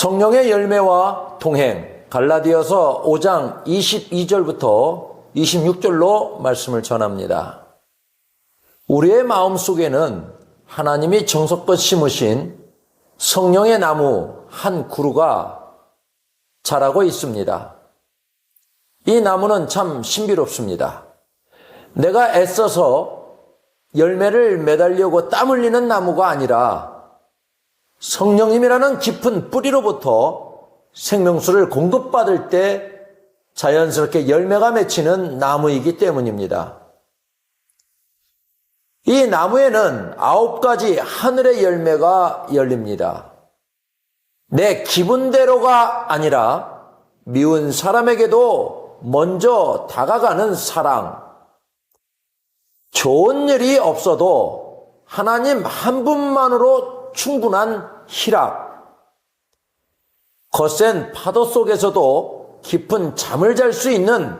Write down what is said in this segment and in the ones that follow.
성령의 열매와 동행 갈라디아서 5장 22절부터 26절로 말씀을 전합니다. 우리의 마음 속에는 하나님이 정석껏 심으신 성령의 나무 한 그루가 자라고 있습니다. 이 나무는 참 신비롭습니다. 내가 애써서 열매를 매달려고 땀 흘리는 나무가 아니라 성령님이라는 깊은 뿌리로부터 생명수를 공급받을 때 자연스럽게 열매가 맺히는 나무이기 때문입니다. 이 나무에는 아홉 가지 하늘의 열매가 열립니다. 내 기분대로가 아니라 미운 사람에게도 먼저 다가가는 사랑. 좋은 일이 없어도 하나님 한 분만으로 충분한 희락. 거센 파도 속에서도 깊은 잠을 잘 수 있는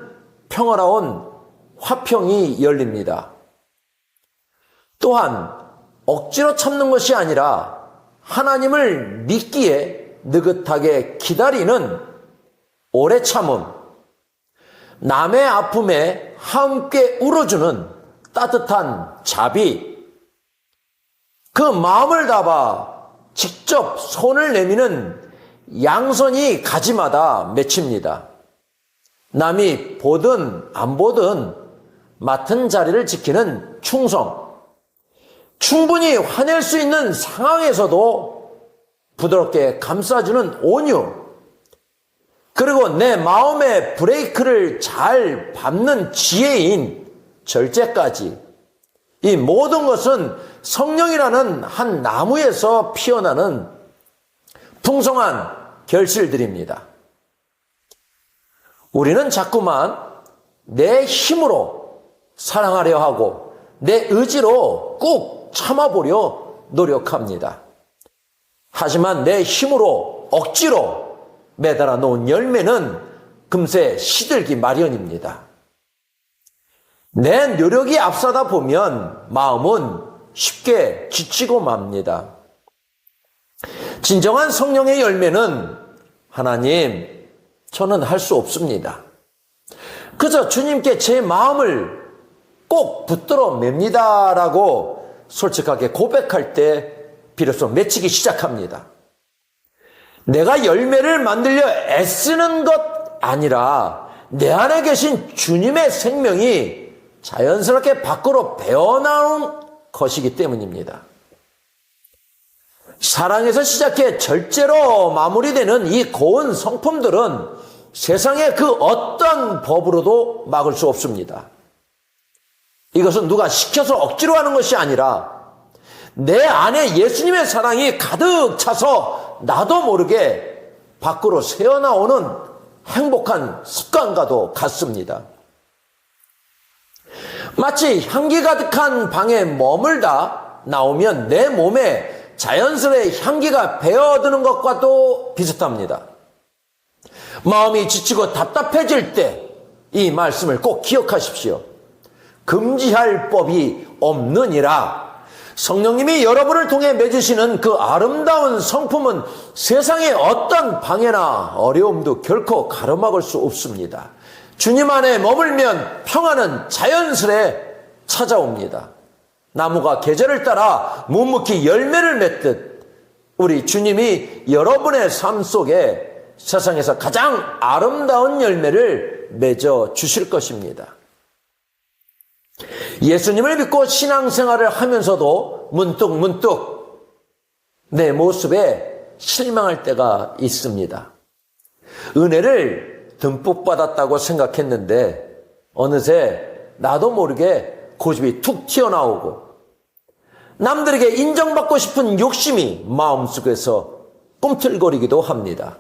평화로운 화평이 열립니다. 또한 억지로 참는 것이 아니라 하나님을 믿기에 느긋하게 기다리는 오래 참음, 남의 아픔에 함께 울어주는 따뜻한 자비, 그 마음을 담아 직접 손을 내미는 양손이 가지마다 맺힙니다. 남이 보든 안 보든 맡은 자리를 지키는 충성, 충분히 화낼 수 있는 상황에서도 부드럽게 감싸주는 온유, 그리고 내 마음의 브레이크를 잘 밟는 지혜인 절제까지. 이 모든 것은 성령이라는 한 나무에서 피어나는 풍성한 결실들입니다. 우리는 자꾸만 내 힘으로 사랑하려 하고 내 의지로 꾹 참아보려 노력합니다. 하지만 내 힘으로 억지로 매달아 놓은 열매는 금세 시들기 마련입니다. 내 노력이 앞서다 보면 마음은 쉽게 지치고 맙니다. 진정한 성령의 열매는 하나님, 저는 할 수 없습니다. 그저 주님께 제 마음을 꼭 붙들어 맵니다 라고 솔직하게 고백할 때 비로소 맺히기 시작합니다. 내가 열매를 만들려 애쓰는 것 아니라 내 안에 계신 주님의 생명이 자연스럽게 밖으로 배어나온 것이기 때문입니다. 사랑에서 시작해 절제로 마무리되는 이 고운 성품들은 세상의 그 어떤 법으로도 막을 수 없습니다. 이것은 누가 시켜서 억지로 하는 것이 아니라 내 안에 예수님의 사랑이 가득 차서 나도 모르게 밖으로 새어나오는 행복한 습관과도 같습니다. 마치 향기 가득한 방에 머물다 나오면 내 몸에 자연스레 향기가 배어드는 것과도 비슷합니다. 마음이 지치고 답답해질 때 이 말씀을 꼭 기억하십시오. 금지할 법이 없느니라. 성령님이 여러분을 통해 맺으시는 그 아름다운 성품은 세상의 어떤 방해나 어려움도 결코 가로막을 수 없습니다. 주님 안에 머물면 평화는 자연스레 찾아옵니다. 나무가 계절을 따라 묵묵히 열매를 맺듯 우리 주님이 여러분의 삶 속에 세상에서 가장 아름다운 열매를 맺어 주실 것입니다. 예수님을 믿고 신앙생활을 하면서도 문득 문득 내 모습에 실망할 때가 있습니다. 은혜를 듬뿍 받았다고 생각했는데 어느새 나도 모르게 고집이 툭 튀어나오고 남들에게 인정받고 싶은 욕심이 마음속에서 꿈틀거리기도 합니다.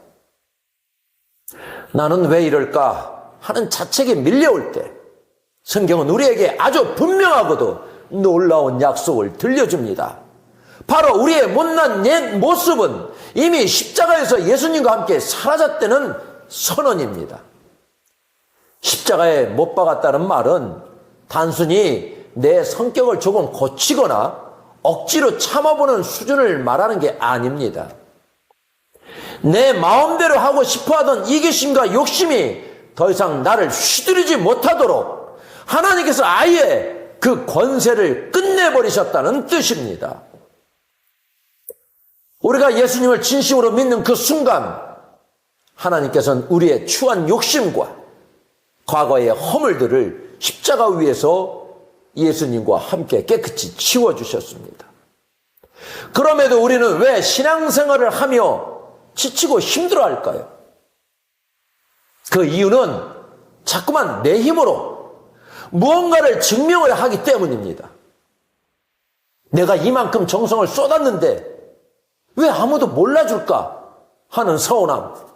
나는 왜 이럴까 하는 자책이 밀려올 때 성경은 우리에게 아주 분명하고도 놀라운 약속을 들려줍니다. 바로 우리의 못난 옛 모습은 이미 십자가에서 예수님과 함께 사라졌다는 선언입니다. 십자가에 못 박았다는 말은 단순히 내 성격을 조금 고치거나 억지로 참아보는 수준을 말하는 게 아닙니다. 내 마음대로 하고 싶어 하던 이기심과 욕심이 더 이상 나를 휘두르지 못하도록 하나님께서 아예 그 권세를 끝내버리셨다는 뜻입니다. 우리가 예수님을 진심으로 믿는 그 순간 하나님께서는 우리의 추한 욕심과 과거의 허물들을 십자가 위에서 예수님과 함께 깨끗이 치워주셨습니다. 그럼에도 우리는 왜 신앙생활을 하며 지치고 힘들어 할까요? 그 이유는 자꾸만 내 힘으로 무언가를 증명을 하기 때문입니다. 내가 이만큼 정성을 쏟았는데 왜 아무도 몰라줄까 하는 서운함.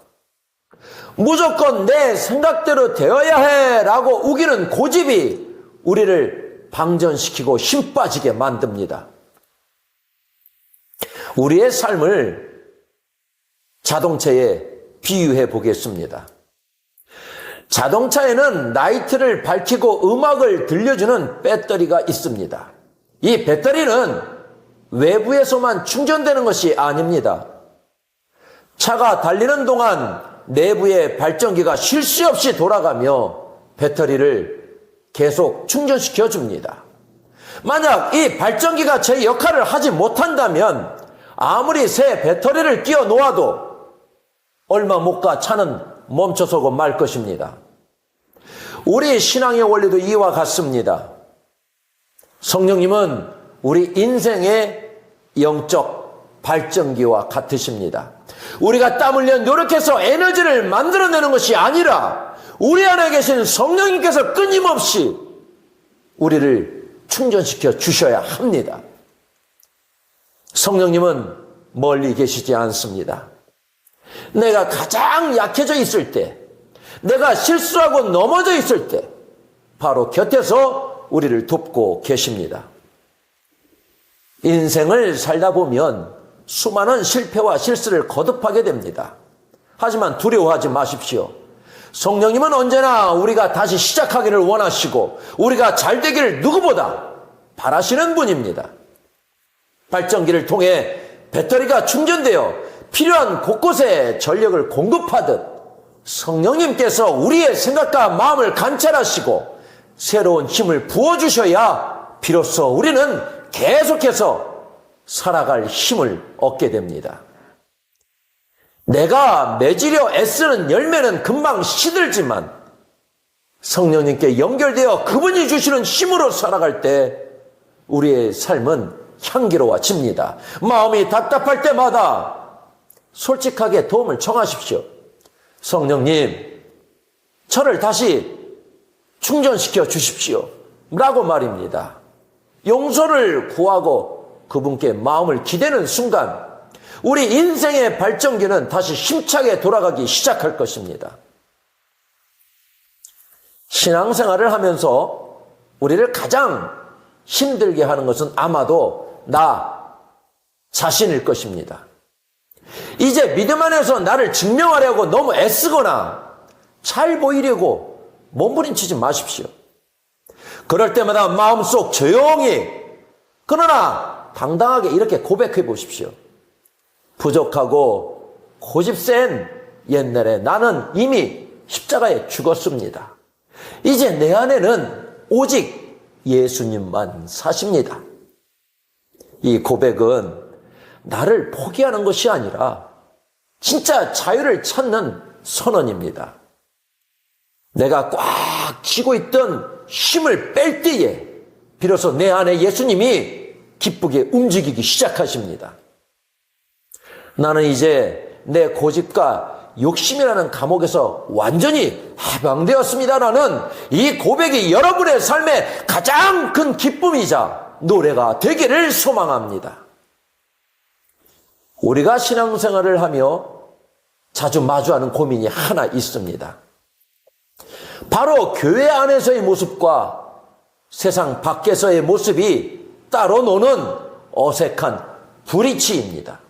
무조건 내 생각대로 되어야 해 라고 우기는 고집이 우리를 방전시키고 힘 빠지게 만듭니다. 우리의 삶을 자동차에 비유해 보겠습니다. 자동차에는 라이트를 밝히고 음악을 들려주는 배터리가 있습니다. 이 배터리는 외부에서만 충전되는 것이 아닙니다. 차가 달리는 동안 내부의 발전기가 쉴 새 없이 돌아가며 배터리를 계속 충전시켜 줍니다. 만약 이 발전기가 제 역할을 하지 못한다면 아무리 새 배터리를 끼워 놓아도 얼마 못 가 차는 멈춰서고 말 것입니다. 우리 신앙의 원리도 이와 같습니다. 성령님은 우리 인생의 영적 발전기와 같으십니다. 우리가 땀 흘려 노력해서 에너지를 만들어내는 것이 아니라 우리 안에 계신 성령님께서 끊임없이 우리를 충전시켜 주셔야 합니다. 성령님은 멀리 계시지 않습니다. 내가 가장 약해져 있을 때, 내가 실수하고 넘어져 있을 때, 바로 곁에서 우리를 돕고 계십니다. 인생을 살다 보면 수많은 실패와 실수를 거듭하게 됩니다. 하지만 두려워하지 마십시오. 성령님은 언제나 우리가 다시 시작하기를 원하시고 우리가 잘 되기를 누구보다 바라시는 분입니다. 발전기를 통해 배터리가 충전되어 필요한 곳곳에 전력을 공급하듯 성령님께서 우리의 생각과 마음을 관찰하시고 새로운 힘을 부어주셔야 비로소 우리는 계속해서 살아갈 힘을 얻게 됩니다. 내가 맺으려 애쓰는 열매는 금방 시들지만 성령님께 연결되어 그분이 주시는 힘으로 살아갈 때 우리의 삶은 향기로워집니다. 마음이 답답할 때마다 솔직하게 도움을 청하십시오. 성령님, 저를 다시 충전시켜 주십시오. 라고 말입니다. 용서를 구하고 그분께 마음을 기대는 순간 우리 인생의 발전기는 다시 힘차게 돌아가기 시작할 것입니다. 신앙생활을 하면서 우리를 가장 힘들게 하는 것은 아마도 나 자신일 것입니다. 이제 믿음 안에서 나를 증명하려고 너무 애쓰거나 잘 보이려고 몸부림치지 마십시오. 그럴 때마다 마음속 조용히 그러나 당당하게 이렇게 고백해 보십시오. 부족하고 고집센 옛날에 나는 이미 십자가에 죽었습니다. 이제 내 안에는 오직 예수님만 사십니다. 이 고백은 나를 포기하는 것이 아니라 진짜 자유를 찾는 선언입니다. 내가 꽉 쥐고 있던 힘을 뺄 때에 비로소 내 안에 예수님이 기쁘게 움직이기 시작하십니다. 나는 이제 내 고집과 욕심이라는 감옥에서 완전히 해방되었습니다라는 이 고백이 여러분의 삶의 가장 큰 기쁨이자 노래가 되기를 소망합니다. 우리가 신앙생활을 하며 자주 마주하는 고민이 하나 있습니다. 바로 교회 안에서의 모습과 세상 밖에서의 모습이 따로 노는 어색한 불이치입니다.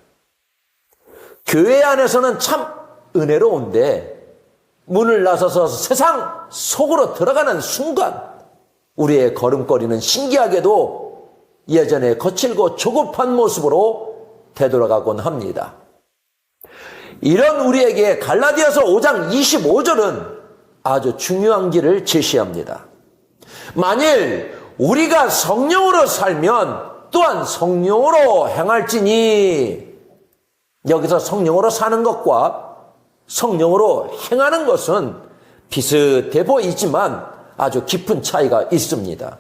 교회 안에서는 참 은혜로운데 문을 나서서 세상 속으로 들어가는 순간 우리의 걸음걸이는 신기하게도 예전에 거칠고 조급한 모습으로 되돌아가곤 합니다. 이런 우리에게 갈라디아서 5장 25절은 아주 중요한 길을 제시합니다. 만일 우리가 성령으로 살면 또한 성령으로 행할지니 여기서 성령으로 사는 것과 성령으로 행하는 것은 비슷해 보이지만 아주 깊은 차이가 있습니다.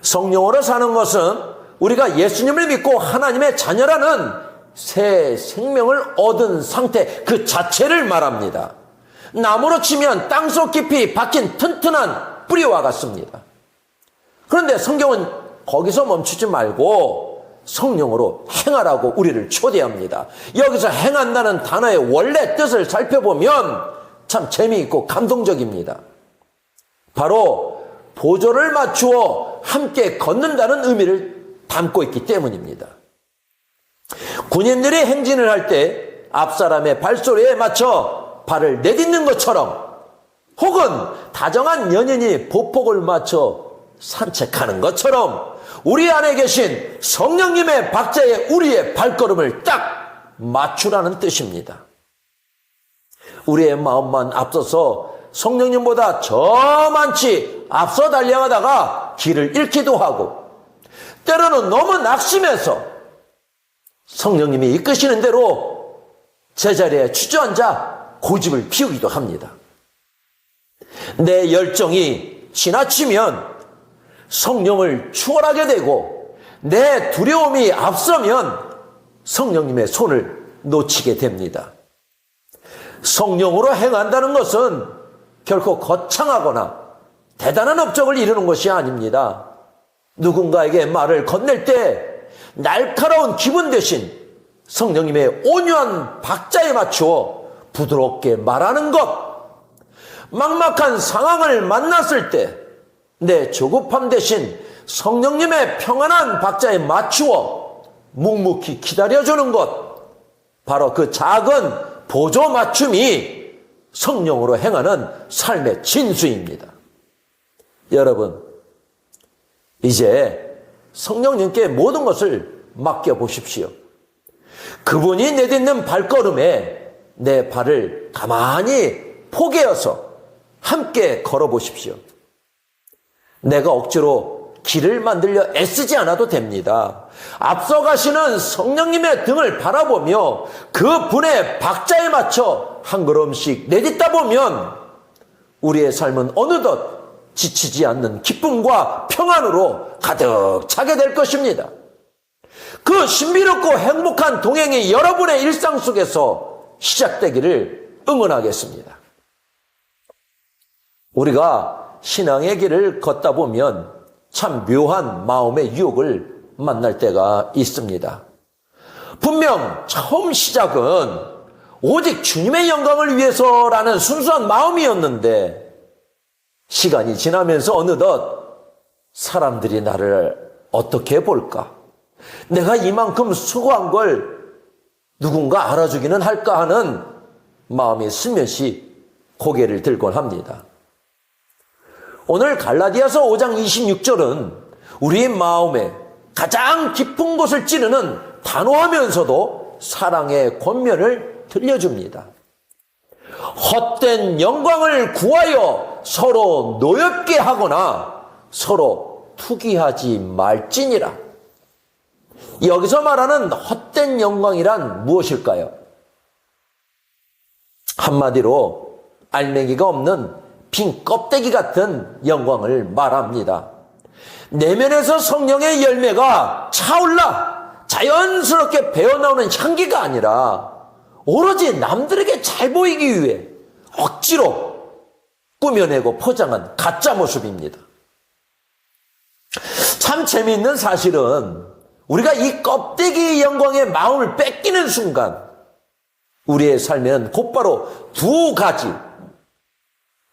성령으로 사는 것은 우리가 예수님을 믿고 하나님의 자녀라는 새 생명을 얻은 상태 그 자체를 말합니다. 나무로 치면 땅속 깊이 박힌 튼튼한 뿌리와 같습니다. 그런데 성경은 거기서 멈추지 말고 성령으로 행하라고 우리를 초대합니다. 여기서 행한다는 단어의 원래 뜻을 살펴보면 참 재미있고 감동적입니다. 바로 보조를 맞추어 함께 걷는다는 의미를 담고 있기 때문입니다. 군인들이 행진을 할 때 앞사람의 발소리에 맞춰 발을 내딛는 것처럼 혹은 다정한 연인이 보폭을 맞춰 산책하는 것처럼 우리 안에 계신 성령님의 박자에 우리의 발걸음을 딱 맞추라는 뜻입니다. 우리의 마음만 앞서서 성령님보다 저만치 앞서 달려가다가 길을 잃기도 하고 때로는 너무 낙심해서 성령님이 이끄시는 대로 제자리에 주저앉아 고집을 피우기도 합니다. 내 열정이 지나치면 성령을 추월하게 되고 내 두려움이 앞서면 성령님의 손을 놓치게 됩니다. 성령으로 행한다는 것은 결코 거창하거나 대단한 업적을 이루는 것이 아닙니다. 누군가에게 말을 건넬 때 날카로운 기분 대신 성령님의 온유한 박자에 맞추어 부드럽게 말하는 것. 막막한 상황을 만났을 때 내 조급함 대신 성령님의 평안한 박자에 맞추어 묵묵히 기다려주는 것. 바로 그 작은 보조 맞춤이 성령으로 행하는 삶의 진수입니다. 여러분, 이제 성령님께 모든 것을 맡겨보십시오. 그분이 내딛는 발걸음에 내 발을 가만히 포개어서 함께 걸어보십시오. 내가 억지로 길을 만들려 애쓰지 않아도 됩니다. 앞서가시는 성령님의 등을 바라보며 그 분의 박자에 맞춰 한 걸음씩 내딛다 보면 우리의 삶은 어느덧 지치지 않는 기쁨과 평안으로 가득 차게 될 것입니다. 그 신비롭고 행복한 동행이 여러분의 일상 속에서 시작되기를 응원하겠습니다. 우리가 신앙의 길을 걷다 보면 참 묘한 마음의 유혹을 만날 때가 있습니다. 분명 처음 시작은 오직 주님의 영광을 위해서라는 순수한 마음이었는데 시간이 지나면서 어느덧 사람들이 나를 어떻게 볼까? 내가 이만큼 수고한 걸 누군가 알아주기는 할까 하는 마음이 슬며시 고개를 들곤 합니다. 오늘 갈라디아서 5장 26절은 우리의 마음에 가장 깊은 곳을 찌르는 단호하면서도 사랑의 권면을 들려줍니다. 헛된 영광을 구하여 서로 노엽게 하거나 서로 투기하지 말지니라. 여기서 말하는 헛된 영광이란 무엇일까요? 한마디로 알맹이가 없는 빈 껍데기 같은 영광을 말합니다. 내면에서 성령의 열매가 차올라 자연스럽게 배어나오는 향기가 아니라 오로지 남들에게 잘 보이기 위해 억지로 꾸며내고 포장한 가짜 모습입니다. 참 재미있는 사실은 우리가 이 껍데기 영광의 마음을 뺏기는 순간 우리의 삶에는 곧바로 두 가지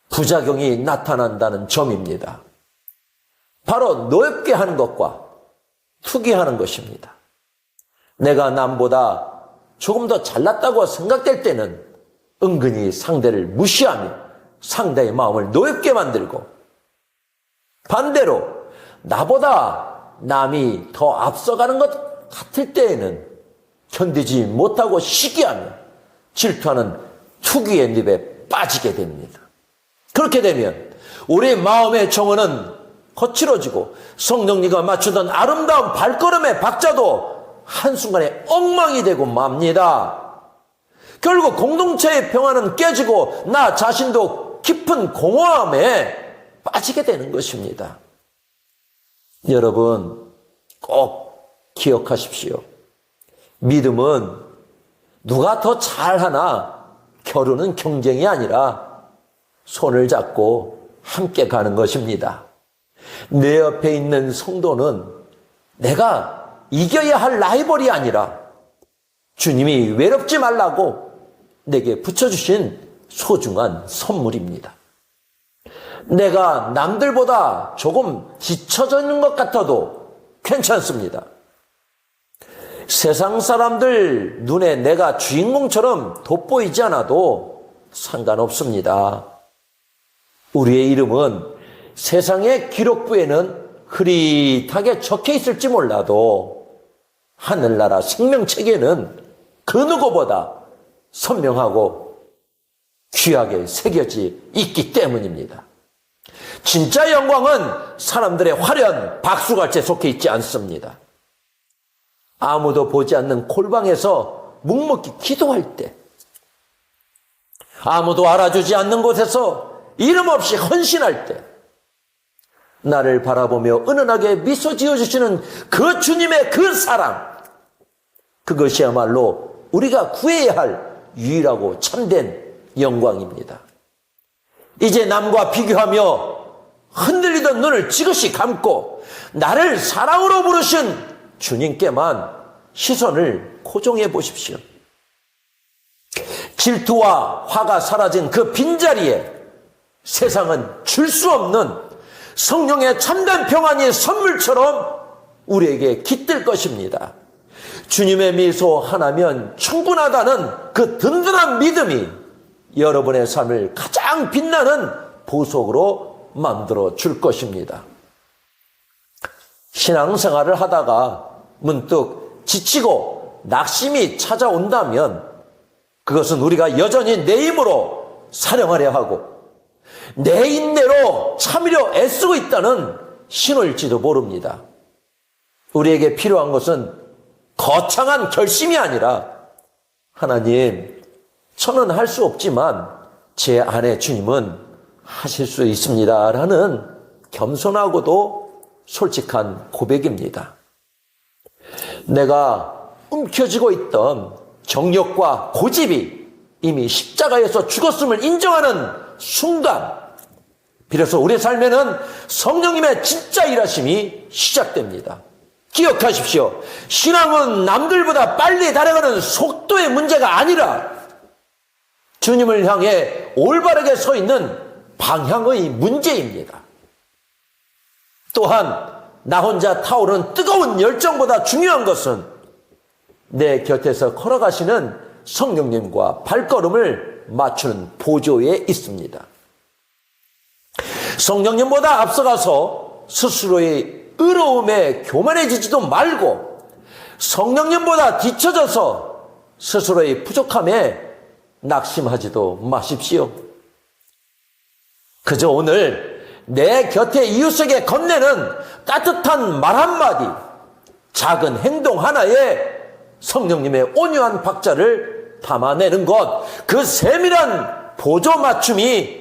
부작용이 나타난다는 점입니다. 바로 노엽게 하는 것과 투기하는 것입니다. 내가 남보다 조금 더 잘났다고 생각될 때는 은근히 상대를 무시하며 상대의 마음을 노엽게 만들고 반대로 나보다 남이 더 앞서가는 것 같을 때에는 견디지 못하고 시기하며 질투하는 투기의 늪에 빠지게 됩니다. 그렇게 되면 우리 마음의 정원은 거칠어지고 성령님과 맞추던 아름다운 발걸음의 박자도 한순간에 엉망이 되고 맙니다. 결국 공동체의 평화는 깨지고 나 자신도 깊은 공허함에 빠지게 되는 것입니다. 여러분 꼭 기억하십시오. 믿음은 누가 더 잘하나 결혼은 경쟁이 아니라 손을 잡고 함께 가는 것입니다. 내 옆에 있는 성도는 내가 이겨야 할 라이벌이 아니라 주님이 외롭지 말라고 내게 붙여주신 소중한 선물입니다. 내가 남들보다 조금 뒤처져 있는 것 같아도 괜찮습니다. 세상 사람들 눈에 내가 주인공처럼 돋보이지 않아도 상관없습니다. 우리의 이름은 세상의 기록부에는 흐릿하게 적혀 있을지 몰라도 하늘나라 생명책에는 그 누구보다 선명하고 귀하게 새겨지 있기 때문입니다. 진짜 영광은 사람들의 화려한 박수갈채 속해 있지 않습니다. 아무도 보지 않는 골방에서 묵묵히 기도할 때, 아무도 알아주지 않는 곳에서 이름 없이 헌신할 때, 나를 바라보며 은은하게 미소 지어주시는 그 주님의 그 사랑, 그것이야말로 우리가 구해야 할 유일하고 참된 영광입니다. 이제 남과 비교하며 흔들리던 눈을 지그시 감고 나를 사랑으로 부르신 주님께만 시선을 고정해 보십시오. 질투와 화가 사라진 그 빈자리에 세상은 줄 수 없는 성령의 참된 평안이 선물처럼 우리에게 깃들 것입니다. 주님의 미소 하나면 충분하다는 그 든든한 믿음이 여러분의 삶을 가장 빛나는 보석으로 만들어 줄 것입니다. 신앙생활을 하다가 문득 지치고 낙심이 찾아온다면 그것은 우리가 여전히 내 힘으로 사령하려 하고 내 인내로 참으려 애쓰고 있다는 신호일지도 모릅니다. 우리에게 필요한 것은 거창한 결심이 아니라 하나님, 저는 할 수 없지만 제 안에 주님은 하실 수 있습니다. 라는 겸손하고도 솔직한 고백입니다. 내가 움켜쥐고 있던 정욕과 고집이 이미 십자가에서 죽었음을 인정하는 순간, 비로소 우리 삶에는 성령님의 진짜 일하심이 시작됩니다. 기억하십시오. 신앙은 남들보다 빨리 달아가는 속도의 문제가 아니라 주님을 향해 올바르게 서 있는 방향의 문제입니다. 또한 나 혼자 타오르는 뜨거운 열정보다 중요한 것은 내 곁에서 걸어가시는 성령님과 발걸음을 맞추는 보조에 있습니다. 성령님보다 앞서가서 스스로의 의로움에 교만해지지도 말고 성령님보다 뒤처져서 스스로의 부족함에 낙심하지도 마십시오. 그저 오늘 내 곁에 이웃에게 건네는 따뜻한 말 한마디, 작은 행동 하나에 성령님의 온유한 박자를 담아내는 것, 그 세밀한 보조 맞춤이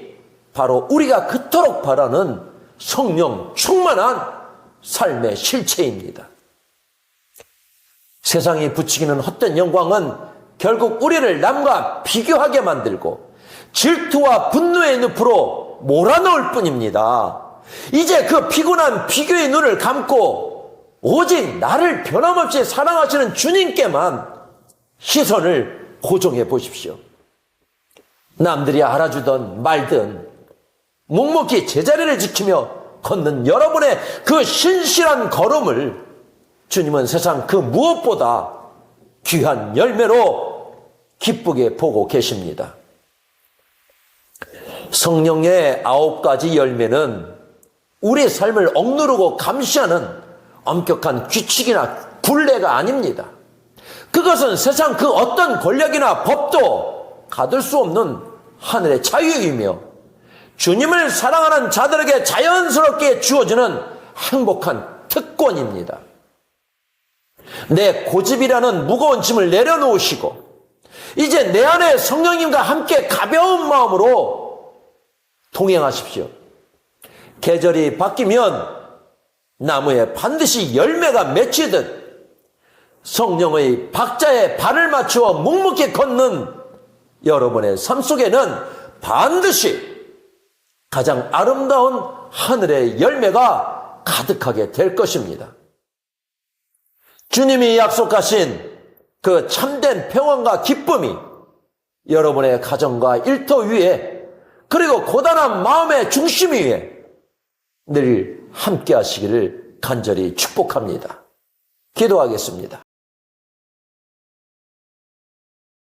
바로 우리가 그토록 바라는 성령 충만한 삶의 실체입니다. 세상이 부추기는 헛된 영광은 결국 우리를 남과 비교하게 만들고 질투와 분노의 늪으로 몰아넣을 뿐입니다. 이제 그 피곤한 비교의 눈을 감고 오직 나를 변함없이 사랑하시는 주님께만 시선을 고정해 보십시오. 남들이 알아주던 말든 묵묵히 제자리를 지키며 걷는 여러분의 그 신실한 걸음을 주님은 세상 그 무엇보다 귀한 열매로 기쁘게 보고 계십니다. 성령의 아홉 가지 열매는 우리의 삶을 억누르고 감시하는 엄격한 규칙이나 굴레가 아닙니다. 그것은 세상 그 어떤 권력이나 법도 가둘 수 없는 하늘의 자유이며 주님을 사랑하는 자들에게 자연스럽게 주어지는 행복한 특권입니다. 내 고집이라는 무거운 짐을 내려놓으시고 이제 내 안에 성령님과 함께 가벼운 마음으로 동행하십시오. 계절이 바뀌면 나무에 반드시 열매가 맺히듯 성령의 박자에 발을 맞추어 묵묵히 걷는 여러분의 삶 속에는 반드시 가장 아름다운 하늘의 열매가 가득하게 될 것입니다. 주님이 약속하신 그 참된 평안과 기쁨이 여러분의 가정과 일터 위에 그리고 고단한 마음의 중심 위에 늘 함께 하시기를 간절히 축복합니다. 기도하겠습니다.